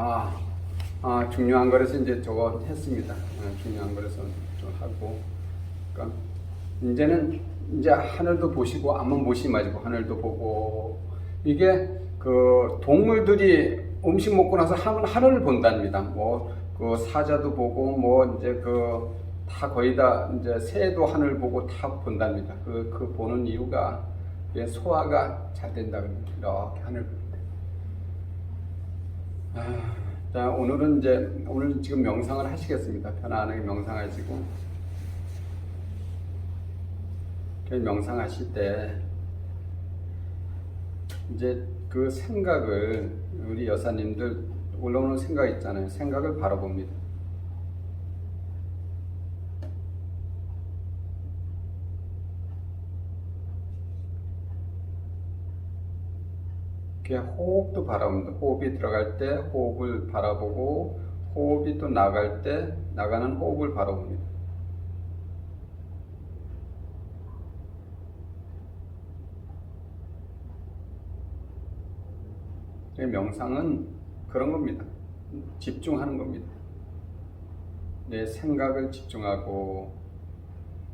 아, 아 중요한 거라서 이제 저거 했습니다. 아, 중요한 거라서 좀 하고, 그러니까 이제는 이제 하늘도 보시고 앞만 보시 마시고 하늘도 보고 이게 그 동물들이 음식 먹고 나서 하늘 하늘을 본답니다. 뭐 그 사자도 보고 뭐 이제 그 다 거의 다 이제 새도 하늘 보고 다 본답니다. 그 그 보는 이유가 소화가 잘 된다 그럽니다. 이렇게 하늘 자 오늘은 이제 오늘 지금 명상을 하시겠습니다. 편안하게 명상하시고 그 명상하실 때 이제 그 생각을 우리 여사님들 올라오는 생각 있잖아요. 생각을 바라봅니다. 그냥 호흡도 바라봅니다. 호흡이 들어갈 때 호흡을 바라보고 호흡이 또 나갈 때 나가는 호흡을 바라봅니다. 이 명상은 그런 겁니다. 집중하는 겁니다. 내 생각을 집중하고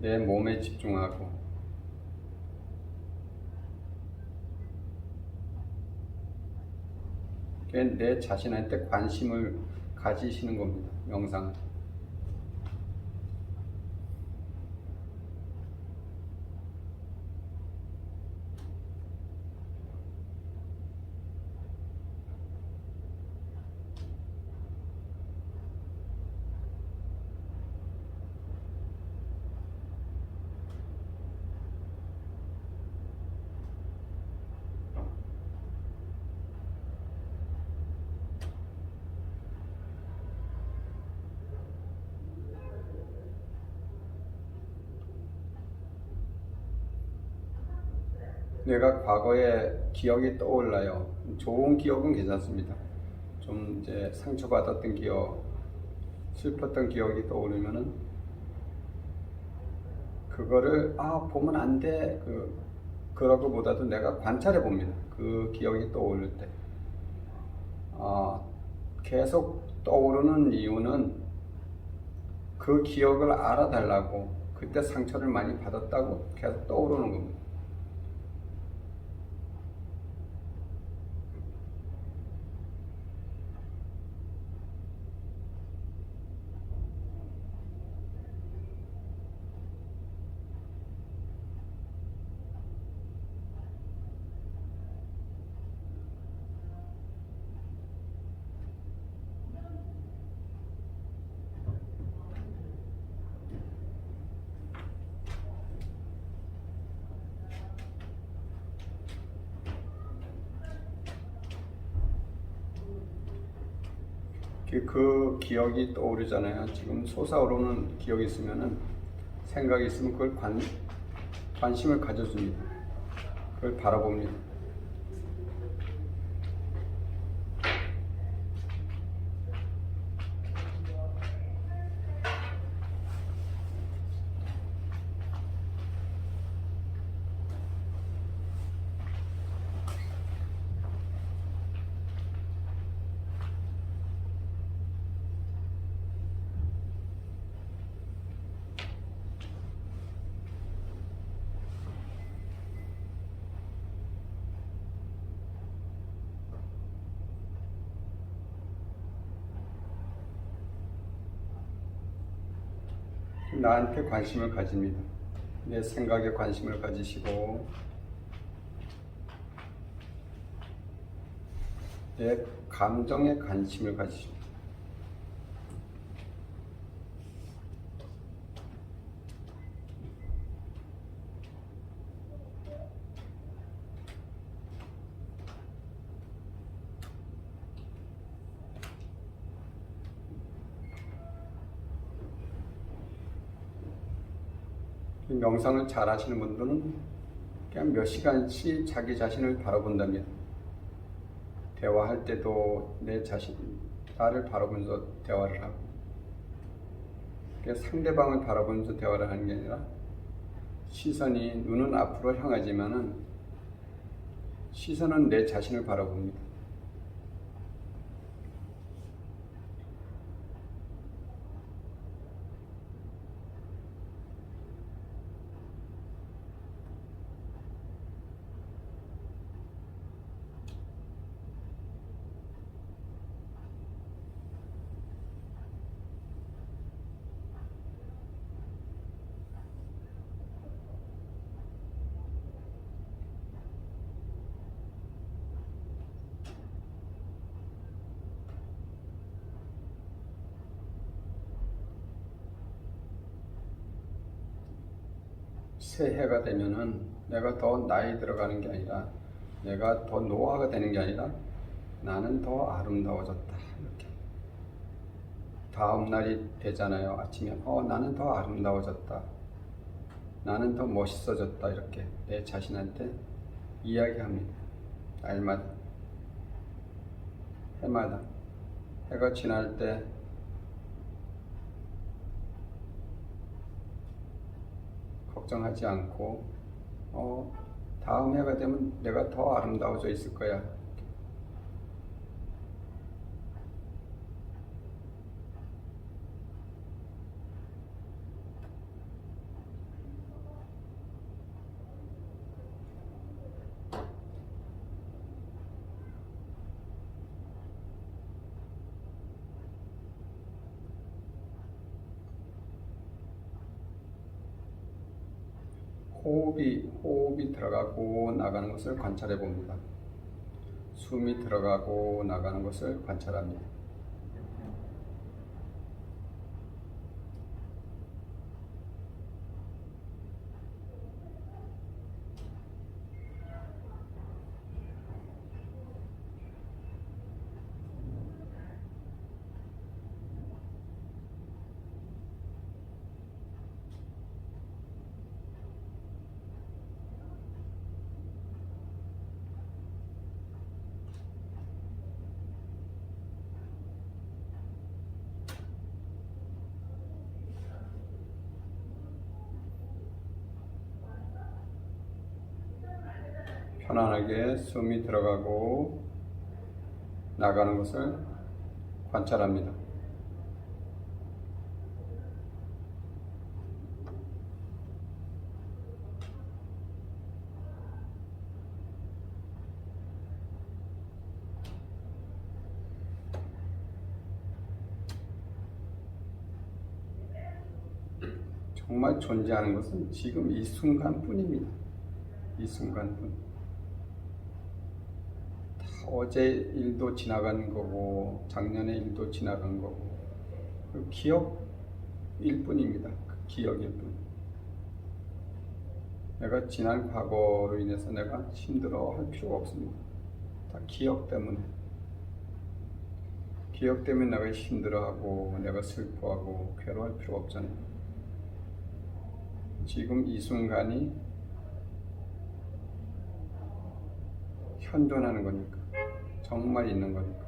내 몸에 집중하고 그게 내 자신한테 관심을 가지시는 겁니다. 명상은. 내가 과거의 기억이 떠올라요. 좋은 기억은 괜찮습니다. 좀 이제 상처받았던 기억, 슬펐던 기억이 떠오르면은 그거를 아 보면 안 돼. 그 그러고보다도 내가 관찰해 봅니다. 그 기억이 떠오를 때. 아 계속 떠오르는 이유는 그 기억을 알아달라고 그때 상처를 많이 받았다고 계속 떠오르는 겁니다. 그, 그 기억이 떠오르잖아요. 지금 솟아오르는 기억이 있으면은 생각이 있으면 그걸 관, 관심을 가져줍니다. 그걸 바라봅니다. 나한테 관심을 가집니다. 내 생각에 관심을 가지시고 내 감정에 관심을 가지십니다. 명상을 잘 하시는 분들은 그냥 몇 시간씩 자기 자신을 바라본다면 대화할 때도 내 자신, 나를 바라보면서 대화를 하고 상대방을 바라보면서 대화를 하는 게 아니라 시선이 눈은 앞으로 향하지만은 시선은 내 자신을 바라봅니다. 새해가 되면은 내가 더 나이 들어가는 게 아니라 내가 더 노화가 되는 게 아니라 나는 더 아름다워졌다 이렇게. 다음 날이 되잖아요 아침에. 어 나는 더 아름다워졌다. 나는 더 멋있어졌다 이렇게 내 자신한테 이야기합니다. 날마다 해마다. 해가 지날 때 걱정하지 않고 어 다음 해가 되면 내가 더 아름다워져 있을 거야. 호흡이 호흡이 들어가고 나가는 것을 관찰해 봅니다. 숨이 들어가고 나가는 것을 관찰합니다. 편안하게 숨이 들어가고 나가는 것을 관찰합니다. 정말 존재하는 것은 지금 이 순간뿐입니다. 이 순간뿐. 다 어제 일도 지나간 거고 작년의 일도 지나간 거고 그 기억일 뿐입니다. 그 기억일 뿐. 내가 지난 과거로 인해서 내가 힘들어 할 필요가 없습니다. 다 기억 때문에. 기억 때문에 내가 힘들어하고 내가 슬퍼하고 괴로워할 필요 없잖아요. 지금 이 순간이 현존하는 거니까 정말 있는 거니까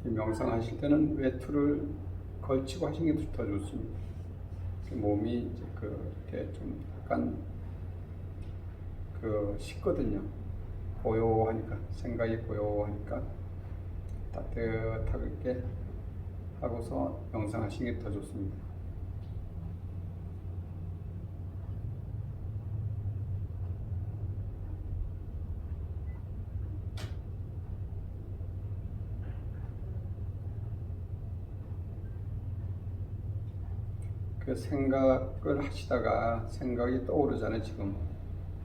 이 명상하실 때는 외투를 걸치고 하시는 게 더 좋습니다. 그 몸이 이제 그 이렇게 좀 약간 그 식거든요. 고요하니까 생각이 고요하니까 따뜻하게 하고서 명상하시는 게 더 좋습니다. 그 생각을 하시다가 생각이 떠오르잖아요 지금.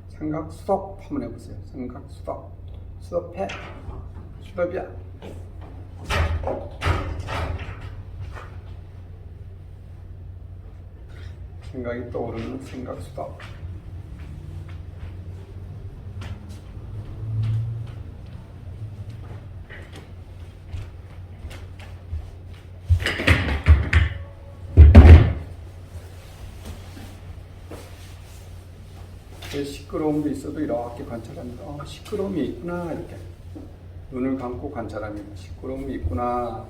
생각 수업 한번 해보세요. 생각 수업 수업해. 수업이야. 생각이 떠오르는 생각 수업 그 시끄러움도 있어도 이렇게 관찰합니다. 어, 시끄러움이 있구나 이렇게 눈을 감고 관찰합니다. 시끄러움이 있구나.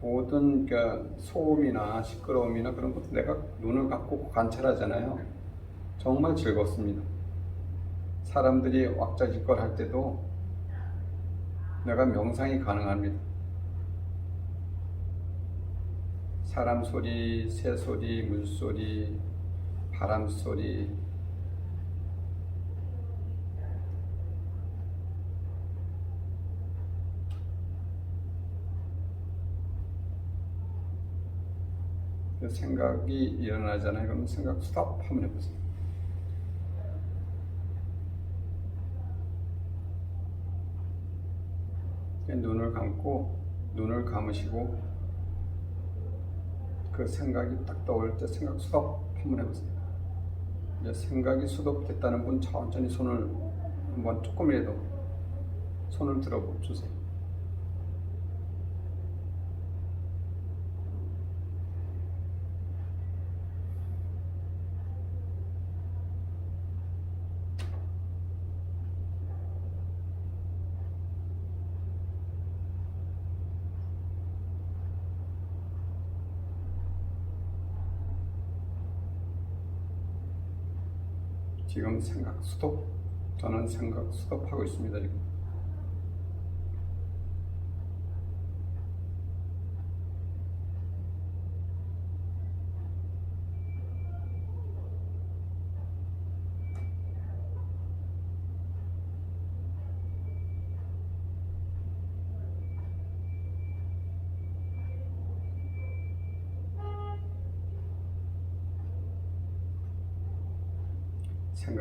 모든 그 소음이나 시끄러움이나 그런 것도 내가 눈을 감고 관찰하잖아요. 정말 즐겁습니다. 사람들이 왁자지껄 할 때도 내가 명상이 가능합니다. 사람 소리, 새 소리, 물 소리, 바람 소리, 그 생각이 일어나잖아요. 그러면 생각 스톱 한번 해보세요. 눈을 감고 눈을 감으시고 그 생각이 딱 떠올 때 생각 스톱 한번 해보세요. 이제 생각이 수독됐다는 분 천천히 손을 한번 조금이라도 손을 들어 주세요. 지금 생각 수독 저는 생각 수독하고 있습니다 지금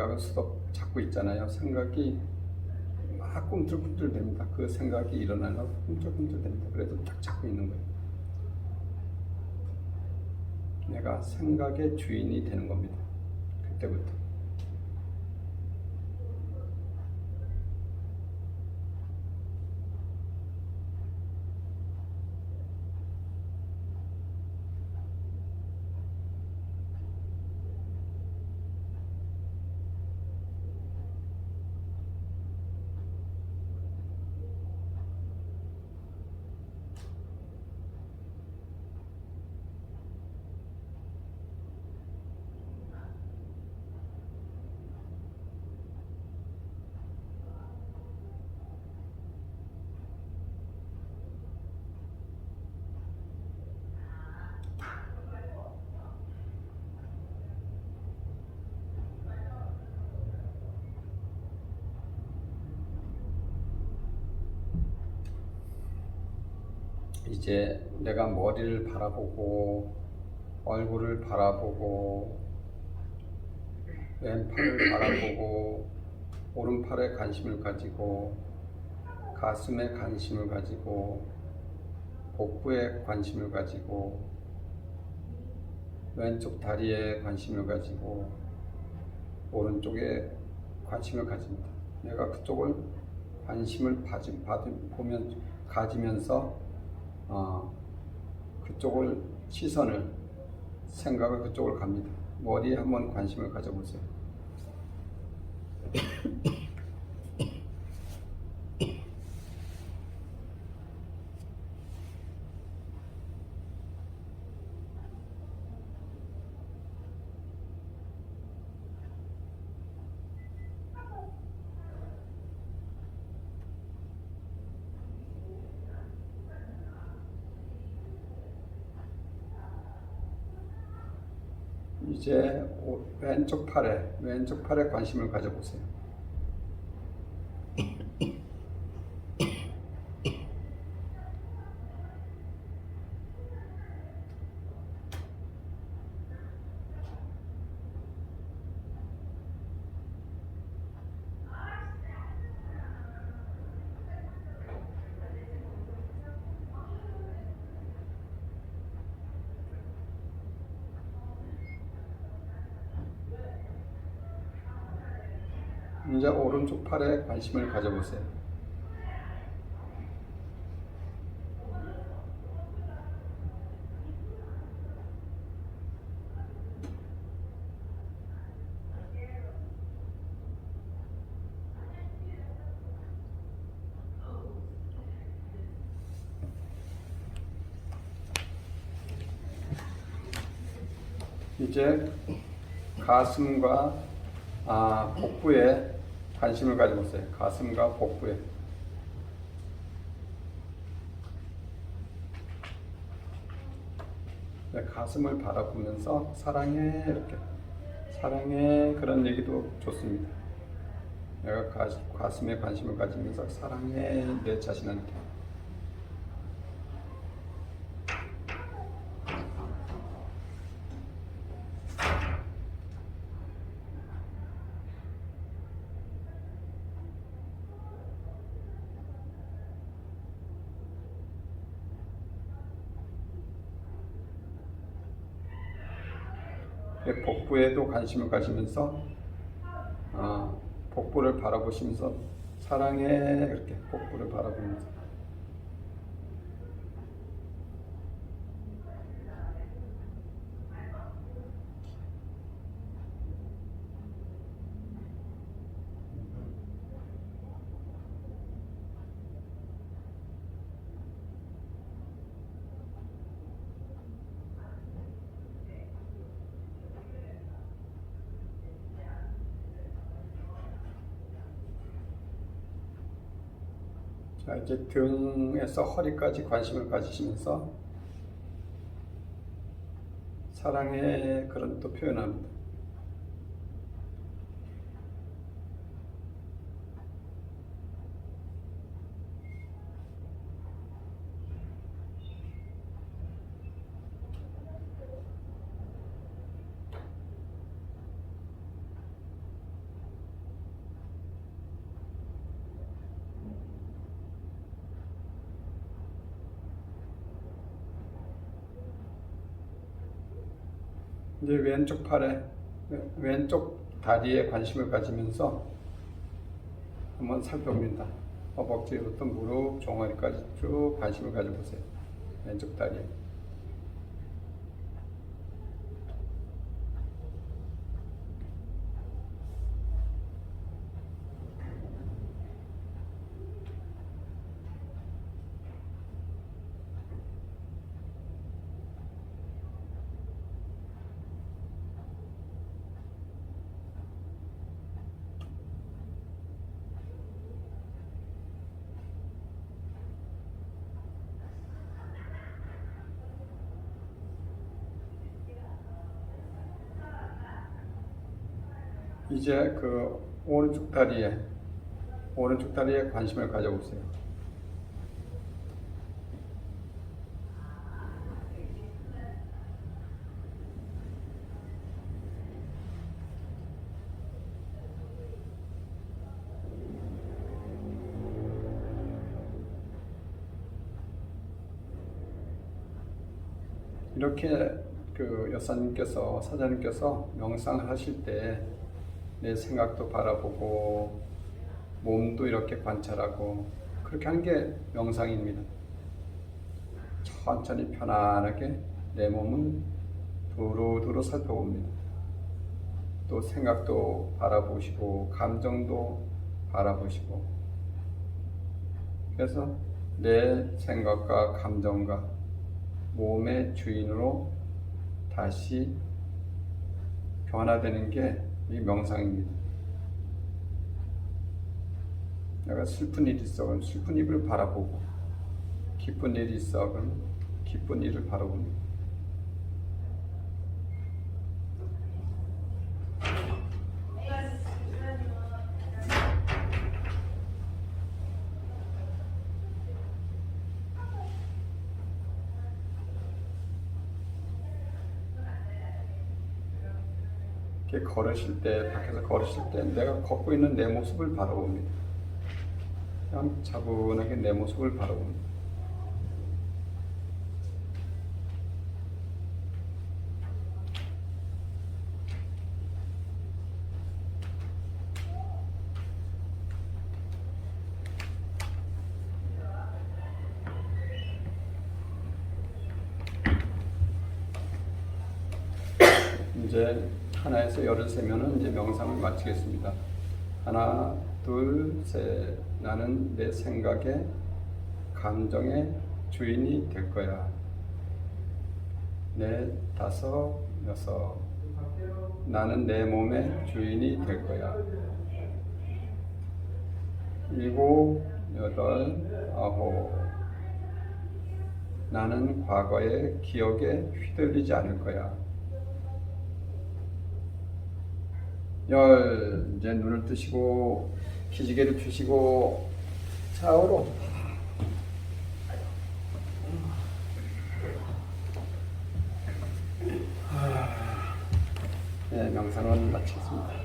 생각은 수도 잡고 있잖아요. 생각이 막 꿈틀꿈틀 됩니다. 그 생각이 일어나면 꿈틀꿈틀 됩니다. 그래도 딱 잡고 있는 거예요. 내가 생각의 주인이 되는 겁니다. 그때부터. 이제 내가 머리를 바라보고 얼굴을 바라보고 왼팔을 바라보고 오른팔에 관심을 가지고 가슴에 관심을 가지고 복부에 관심을 가지고 왼쪽 다리에 관심을 가지고 오른쪽에 관심을 가집니다. 내가 그쪽을 관심을 받이, 받 보면 가지면서 어, 그쪽을 시선을 생각을 그쪽으로 갑니다. 머리에 한번 관심을 가져보세요. 이제 오- 왼쪽 팔에 왼쪽 팔에 관심을 가져보세요. 오른쪽 팔에 관심을 가져보세요. 이제 가슴과 아, 복부에 관심을 가지고 있어요. 가슴과 복부에. 네, 가슴을 바라보면서 사랑해 이렇게 사랑해 그런 얘기도 좋습니다. 내가 가, 가슴에 관심을 가지면서 사랑해 내 자신한테 네, 복부에도 관심을 가지면서 어, 복부를 바라보시면서 사랑해 이렇게 복부를 바라보면서 자 이제 등에서 허리까지 관심을 가지시면서 사랑해 그런 또 표현합니다. 이제 왼쪽 팔에 왼쪽 다리에 관심을 가지면서 한번 살펴봅니다. 허벅지부터 무릎, 종아리까지 쭉 관심을 가져보세요. 왼쪽 다리에. 이제 그 오른쪽 다리에 오른쪽 다리에 관심을 가져보세요. 이렇게 그 여사님께서 사장님께서 명상을 하실 때 내 생각도 바라보고 몸도 이렇게 관찰하고 그렇게 하는 게 명상입니다. 천천히 편안하게 내 몸을 두루두루 살펴봅니다. 또 생각도 바라보시고 감정도 바라보시고 그래서 내 생각과 감정과 몸의 주인으로 다시 변화되는 게 이 명상입니다. 내가 슬픈 일이 있어 그럼 슬픈 일을 바라보고 기쁜 일이 있어 그럼 기쁜 일을 바라봅니다. 이렇게 걸으실 때, 밖에서 걸으실 때 내가 걷고 있는 내 모습을 바라봅니다. 그냥 차분하게 내 모습을 바라봅니다. 이제 하나에서 열을 세면은 이제 명상을 마치겠습니다. 하나, 둘, 셋. 나는 내 생각의 감정의 주인이 될 거야. 넷, 다섯, 여섯. 나는 내 몸의 주인이 될 거야. 일곱, 여덟, 아홉. 나는 과거의 기억에 휘둘리지 않을 거야. 열, 이제 눈을 뜨시고 기지개를 주시고 좌우로 네, 명상은 마치겠습니다.